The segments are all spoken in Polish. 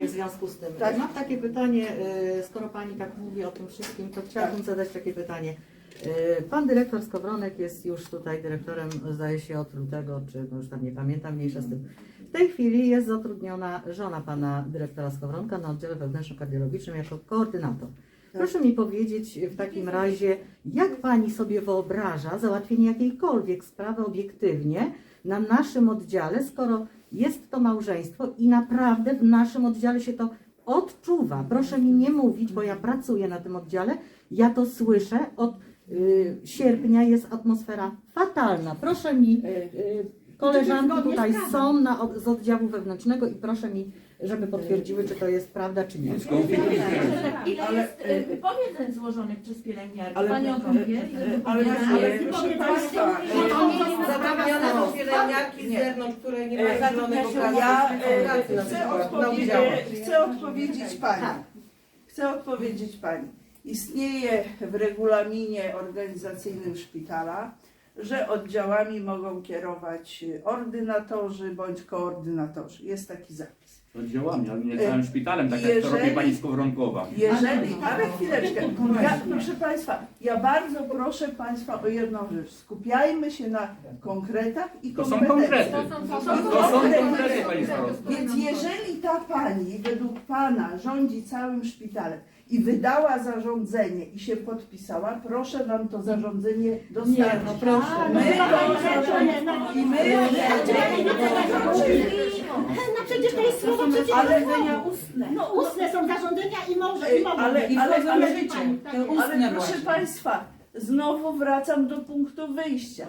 W związku z tym, Tak. mam takie pytanie, y, skoro Pani tak mówi o tym wszystkim, to chciałabym zadać takie pytanie. Y, Pan dyrektor Skowronek jest już tutaj dyrektorem, zdaje się, od lutego, czy no już tam nie pamiętam, mniejsza z tym. W tej chwili jest zatrudniona żona Pana dyrektora Skowronka na oddziale wewnętrzno-kardiologicznym jako koordynator. Proszę mi powiedzieć w takim razie, jak Pani sobie wyobraża załatwienie jakiejkolwiek sprawy obiektywnie na naszym oddziale, skoro jest to małżeństwo i naprawdę w naszym oddziale się to odczuwa. Proszę mi nie mówić, bo ja pracuję na tym oddziale, ja to słyszę. Od y, sierpnia jest atmosfera fatalna. Proszę mi, y, koleżanki tutaj są na, od- z oddziału wewnętrznego i proszę mi, żeby potwierdziły, czy to jest prawda, czy nie. Ile Ale, jest e, y, wypowiedzeń złożonych przez pielęgniarki? Ale- Pani o tym wie? Ile e, ale- wypowiedzeń? ale Jest proszę wypowiedzeń państwa, e, to nie jest do pielęgniarki z zewnątrz, które nie E, mają zielonego gazu. Ja e, chcę, odpowiedzieć, chcę odpowiedzieć Pani. Chcę odpowiedzieć Pani. Istnieje w regulaminie organizacyjnym szpitala, że oddziałami mogą kierować ordynatorzy bądź koordynatorzy. Jest taki zapis. Oddziałami, ale nie całym szpitalem, tak jak to robi pani Skowronkowa. Jeżeli, ale chwileczkę, ja, proszę Państwa, ja bardzo proszę Państwa o jedną rzecz. Skupiajmy się na konkretach i To są kompetencjach. konkrety. To są- To konkrety. konkrety, pani. Więc jeżeli ta pani według pana rządzi całym szpitalem i wydała zarządzenie i się podpisała, proszę nam to zarządzenie dostarczyć. Nie, no proszę. My to zarządzenie i my No przecież to jest słowo przeciwko ale, ustne. No ustne są zarządzenia i może i mogą. ale, ale, ale. Tak. Ale ustne proszę. Państwa, znowu wracam do punktu wyjścia.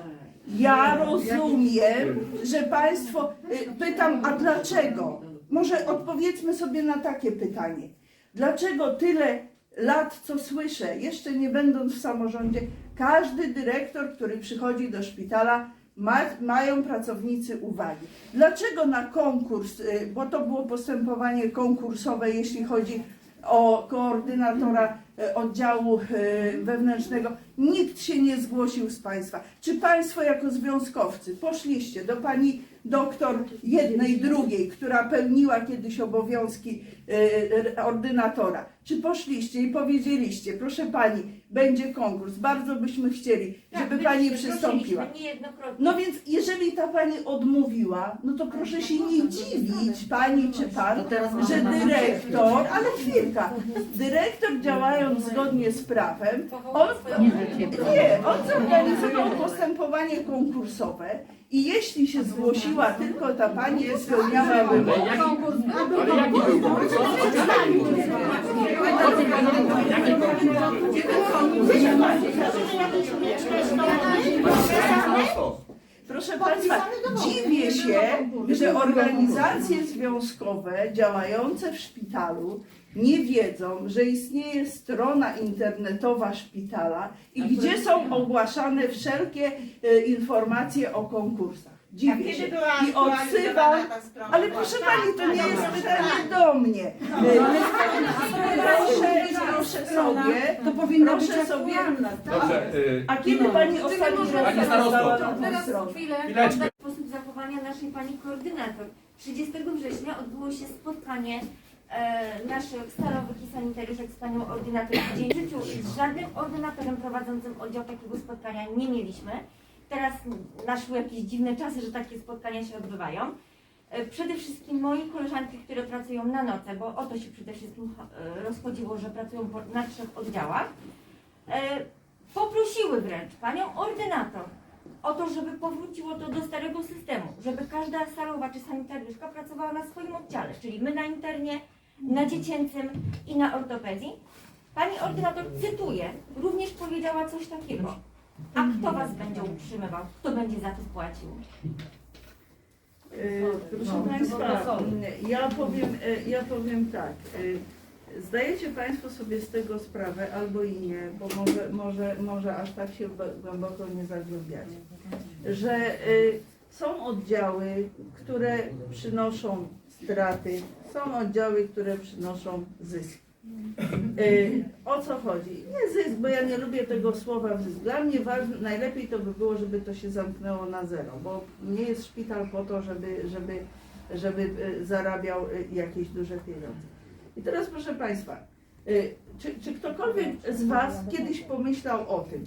Ja rozumiem, że Państwo, y, pytam, a dlaczego? Może odpowiedzmy sobie na takie pytanie. Dlaczego tyle lat, co słyszę, jeszcze nie będąc w samorządzie, każdy dyrektor, który przychodzi do szpitala, ma, mają pracownicy uwagi. Dlaczego na konkurs, y, bo to było postępowanie konkursowe, jeśli chodzi o koordynatora y, oddziału y, wewnętrznego, nikt się nie zgłosił z Państwa. Czy Państwo jako związkowcy poszliście do Pani doktor jednej, drugiej, która pełniła kiedyś obowiązki y, ordynatora, czy poszliście i powiedzieliście, proszę Pani, będzie konkurs, bardzo byśmy chcieli, żeby Pani przystąpiła. No więc jeżeli ta pani odmówiła, no to proszę się nie dziwić, pani czy pan, teraz że dyrektor, ale chwilka, dyrektor działając zgodnie z prawem, on, nie, on zorganizował postępowanie konkursowe i jeśli się zgłosiła tylko ta pani spełniała wymogi, był konkurs? Proszę Państwa, dziwię się, że organizacje związkowe działające w szpitalu nie wiedzą, że istnieje strona internetowa szpitala i gdzie są ogłaszane wszelkie e, informacje o konkursach. Dziwię się i odsyłam, ale proszę Pani, to nie jest pytanie do mnie. E, Proszę, proszę sobie, To powinno być proszę sobie. Dobrze, y, a kiedy Pani ostatni raz Pani starosto. na tę Teraz stronę? chwilę Chwileczkę. oddam sposób zachowania naszej pani koordynator. 30 września odbyło się spotkanie e, naszych stalowych i sanitariuszek z panią ordynator. W dzień życiu z żadnym ordynatorem prowadzącym oddział takiego spotkania nie mieliśmy. Teraz naszły jakieś dziwne czasy, że takie spotkania się odbywają. E, Przede wszystkim moi koleżanki, które pracują na noce, bo o to się przede wszystkim e, rozchodziło, że pracują na trzech oddziałach, e, poprosiły wręcz panią ordynator o to, żeby powróciło to do starego systemu, żeby każda salowa czy sanitariuszka pracowała na swoim oddziale, czyli my na internie, na dziecięcym i na ortopedii. Pani ordynator, cytuję, również powiedziała coś takiego. A kto was będzie utrzymywał? Kto będzie za to płacił? E, Proszę Państwa, ja powiem, e, ja powiem tak. e, Zdajecie Państwo sobie z tego sprawę, albo i nie, bo może, może, może aż tak się b- głęboko nie zagłębiacie, że e, są oddziały, które przynoszą straty, są oddziały, które przynoszą zyski. Y, o co chodzi? Nie zysk, bo ja nie lubię tego słowa zysk. Dla mnie ważne, najlepiej to by było, żeby to się zamknęło na zero, bo nie jest szpital po to, żeby, żeby, żeby y, zarabiał y, jakieś duże pieniądze. I teraz proszę Państwa, czy, czy ktokolwiek z Was kiedyś pomyślał o tym?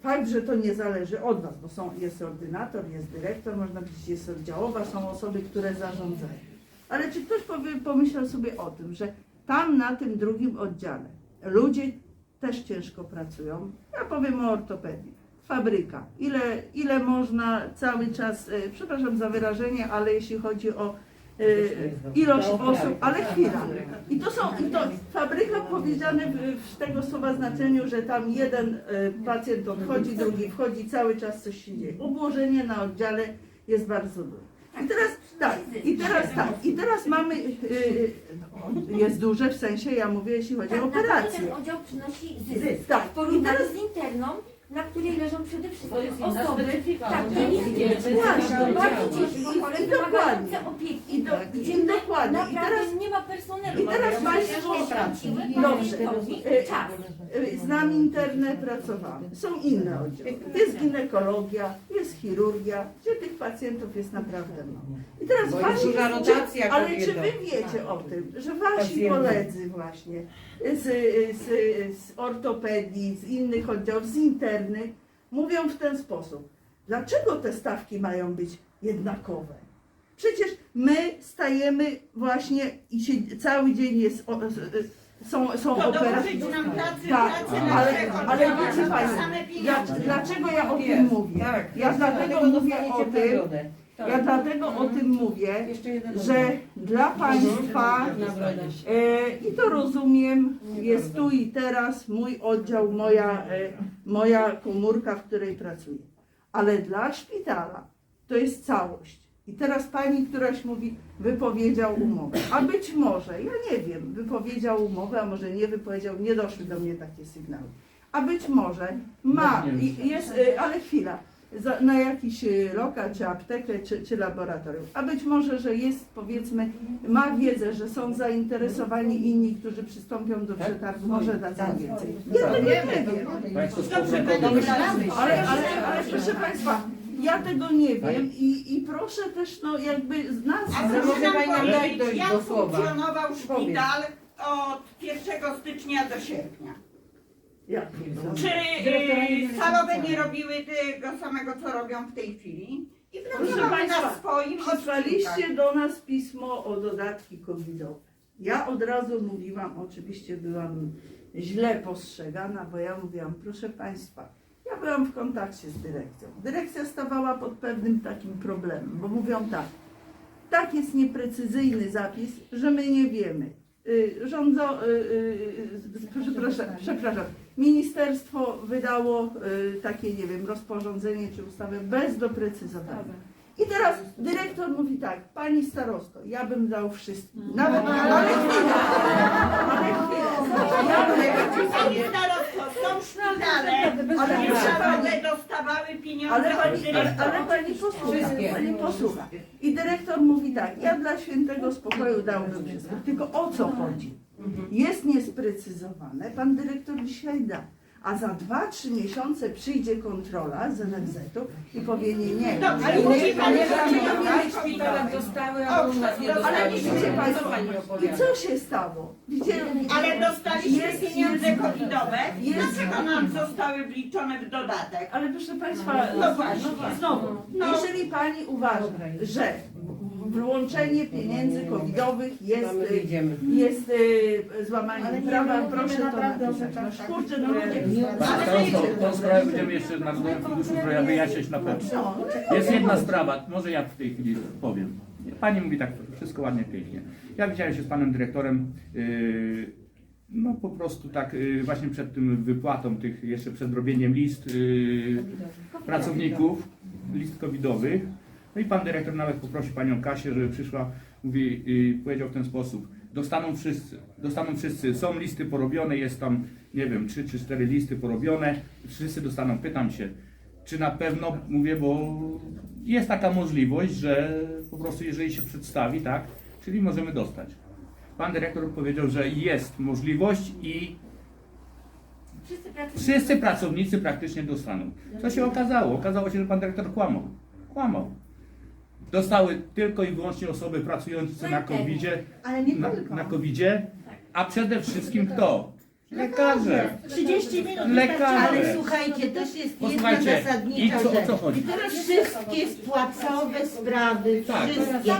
Fakt, że to nie zależy od Was, bo są, jest ordynator, jest dyrektor, można powiedzieć, jest oddziałowa, są osoby, które zarządzają. Ale czy ktoś pomyślał sobie o tym, że tam na tym drugim oddziale ludzie też ciężko pracują? Ja powiem o ortopedii. Fabryka. Ile, ile można cały czas, e, przepraszam za wyrażenie, ale jeśli chodzi o e, ilość osób, ale chwila. I to są, i to fabryka powiedziane w, w tego słowa znaczeniu, że tam jeden e, pacjent odchodzi, drugi wchodzi, cały czas coś się dzieje. Obłożenie na oddziale jest bardzo duże. I teraz tak, i teraz tak, i teraz mamy, y, y, jest duże w sensie, ja mówię, jeśli chodzi o Tak, operację. ten oddział przynosi zysk. Zysk, tak. W porównaniu z interną, na której leżą przede wszystkim osoby takie niskie, Właśnie, bardzo dokładnie. ciężko chore, I dokładnie. wymagające opieki. I, do, gdzie i dokładnie. I naprawdę teraz nie ma personelu. i teraz Mamy państwo-. Dobrze. Mamy czas. Znam internę, pracowałam. Są inne oddziały. Jest ginekologia, jest chirurgia, gdzie tych pacjentów jest naprawdę mało. I teraz Bo wasi, duża rotacja czy, ale czy wy wiecie o tym, że wasi Pacjentów. koledzy właśnie z, z, z ortopedii, z innych oddziałów, z interny mówią w ten sposób. Dlaczego te stawki mają być jednakowe? Przecież my stajemy właśnie i się, cały dzień jest, o, są, są To operacje. nam pracy, Tak, pracy na ale, trzech ale oddziałach wiecie za Państwo, same ja, pieniądze. dlaczego ja o tym Jest, mówię? Tak, Ja dlatego mówię o tym, Tak. ja dlatego o tym mówię, Jeszcze jeden że dla Państwa, e, i to rozumiem, jest tu i teraz mój oddział, moja, e, moja komórka, w której pracuję. Ale dla szpitala to jest całość. I teraz pani któraś mówi, wypowiedział umowę. A być może, ja nie wiem, wypowiedział umowę, a może nie wypowiedział, nie doszły do mnie takie sygnały. A być może ma, i- jest, e, ale chwila, za, na jakiś e, lokal, czy aptekę, czy, czy laboratorium. A być może, że jest, powiedzmy, ma wiedzę, że są zainteresowani inni, którzy przystąpią do przetargu, może dać im więcej. Ja tego nie wiem. Dobrze, Ale, ale, ale proszę Państwa, ja tego nie wiem i, i proszę też, no jakby z nas... A proszę nam pani nam dać powiedzieć, dojść jak do słowa. funkcjonował szpital od 1 stycznia do sierpnia? Ja, Czy y, salowe nie robiły tego samego, co robią w tej chwili? I Proszę pracowały Państwa, na swoim odcinkach. Przysłaliście do nas pismo o dodatki covidowe. Ja od razu mówiłam, oczywiście byłam źle postrzegana, bo ja mówiłam, proszę Państwa, byłam w kontakcie z dyrekcją. Dyrekcja stawała pod pewnym takim problemem, bo mówią tak, tak jest nieprecyzyjny zapis, że my nie wiemy. Y, Rządzo, y, y, przepraszam, przepraszam, ministerstwo wydało takie, nie wiem, rozporządzenie czy ustawę bez doprecyzowania. I teraz dyrektor mówi tak, pani starosto, ja bym dał wszystkim. Nawet, ale chwilę, ale chwilę. Ja bym, Pani starosto, ale pani, salowe dostawały pieniądze ale pani, ale, ale pani posłucha, pani posłucha. I dyrektor mówi tak, ja dla świętego spokoju dałbym wszystko. Tylko o co chodzi? Jest niesprecyzowane, pan dyrektor dzisiaj da. A za 2-3 miesiące przyjdzie kontrola z NFZ-u i powie nie, nie. Dobrze, Ale musi zrobić nie mieć szpitalach dostały, a u nas nie Ale widzicie państwo, I co się stało? Widzicie, Ale dostaliśmy Jest- pieniądze jest- covidowe. jest- Dlaczego nam zostały wliczone w dodatek? Ale proszę Państwa, No właśnie. znowu, No. jeżeli Pani uważa, że włączenie pieniędzy covidowych jest, y, jest y, złamaniem prawa, proszę to napisać. No kurczę, no ludzie, wiecie, tą sprawę będziemy jeszcze w Narodowym Funduszu Zdrowia wyjaśniać na pewno. no, Jest jedna sprawa, może ja w tej chwili powiem. Pani mówi tak, wszystko ładnie, pięknie. Ja widziałem się z panem dyrektorem, yy, no po prostu tak yy, właśnie przed tym wypłatą tych, jeszcze przed robieniem list yy, pracowników, list covidowych. No i pan dyrektor nawet poprosił panią Kasię, żeby przyszła, mówi, powiedział w ten sposób, dostaną wszyscy, dostaną wszyscy, są listy porobione, jest tam, nie wiem, trzy czy cztery listy porobione, wszyscy dostaną, pytam się, czy na pewno, mówię, bo jest taka możliwość, że po prostu jeżeli się przedstawi, tak, czyli możemy dostać. pan dyrektor powiedział, że jest możliwość i Wszyscy pracownicy. wszyscy pracownicy praktycznie dostaną. Co się okazało? Okazało się, że pan dyrektor kłamał. Kłamał. Dostały tylko i wyłącznie osoby pracujące na covid Ale nie na, tylko. na COVID-zie, a przede wszystkim kto? Lekarze. 30 minut Lekarze. Ale słuchajcie, też jest jedna Posłuchajcie, i zasadnicza co, o rzecz. co chodzi? Wszystkie płacowe sprawy, Tak. wszystkie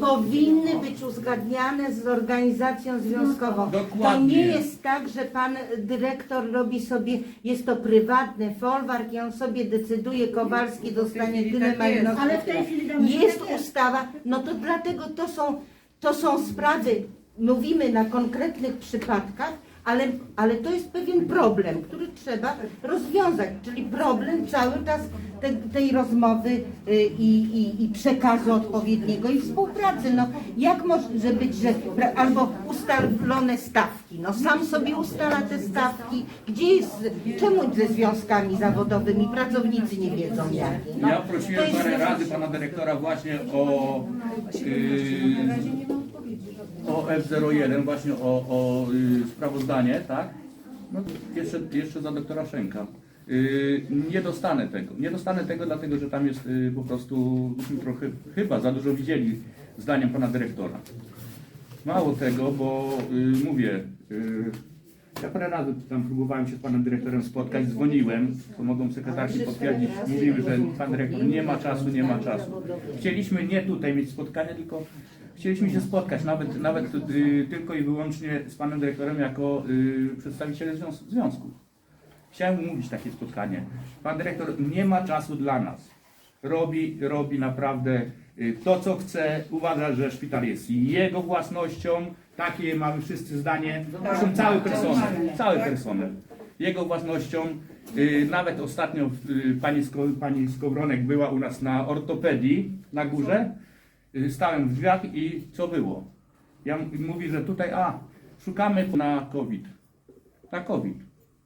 powinny być uzgadniane z organizacją związkową. To Dokładnie. nie jest tak, że pan dyrektor robi sobie, jest to prywatny folwark i on sobie decyduje, Kowalski dostanie tyle tak majorności. Ale w tej chwili damy tak jest. ustawa, no to dlatego to są, to są sprawy, mówimy na konkretnych przypadkach, ale, ale to jest pewien problem, który trzeba rozwiązać, czyli problem cały czas te, tej rozmowy y, i, i, i przekazu odpowiedniego i współpracy. No, jak może być, że albo ustalone stawki, no sam sobie ustala te stawki, gdzie jest, czemu ze związkami zawodowymi pracownicy nie wiedzą jakie? No, Ja prosiłem parę razy pana dyrektora właśnie o, yy, o F01, właśnie o, o yy, sprawozdanie, tak? No, jeszcze, jeszcze za doktora Szenka. Yy, nie dostanę tego. Nie dostanę tego, dlatego że tam jest yy, po prostu trochę, chyba za dużo widzieli zdaniem pana dyrektora. Mało tego, bo yy, mówię, yy, ja parę razy tam próbowałem się z panem dyrektorem spotkać, dzwoniłem, to mogą sekretarki potwierdzić, mówiły, że pan dyrektor nie ma czasu, nie ma czasu. Chcieliśmy nie tutaj mieć spotkania, tylko chcieliśmy się spotkać, nawet, nawet y, tylko i wyłącznie z panem dyrektorem jako y, przedstawicielem związ- związku. Chciałem umówić takie spotkanie. Pan dyrektor nie ma czasu dla nas. Robi, robi naprawdę y, to, co chce. Uważa, że szpital jest jego własnością. Takie mamy wszyscy zdanie. Zresztą cały personel. Cały personel. Jego własnością. Y, Nawet ostatnio y, pani, Sko, pani Skowronek była u nas na ortopedii na górze. Y, Stałem w drzwiach i co było? Ja mówi, że tutaj, a, szukamy na COVID. Na COVID.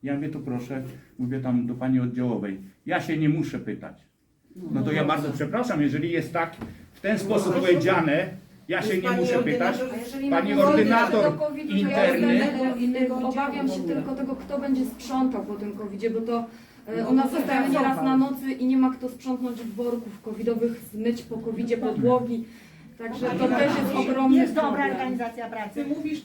Ja mówię, to proszę, mówię tam do pani oddziałowej. Ja się nie muszę pytać. No to ja bardzo przepraszam, jeżeli jest tak w ten sposób powiedziane, ja się nie muszę pytać. Pani ordynator interny, Obawiam się tylko tego, kto będzie sprzątał po tym covid bo to ona zostaje nieraz na nocy i nie ma kto sprzątnąć worków covidowych, zmyć po covid podłogi. Także to też jest ogromny Jest dobra problem. organizacja pracy. Ty mówisz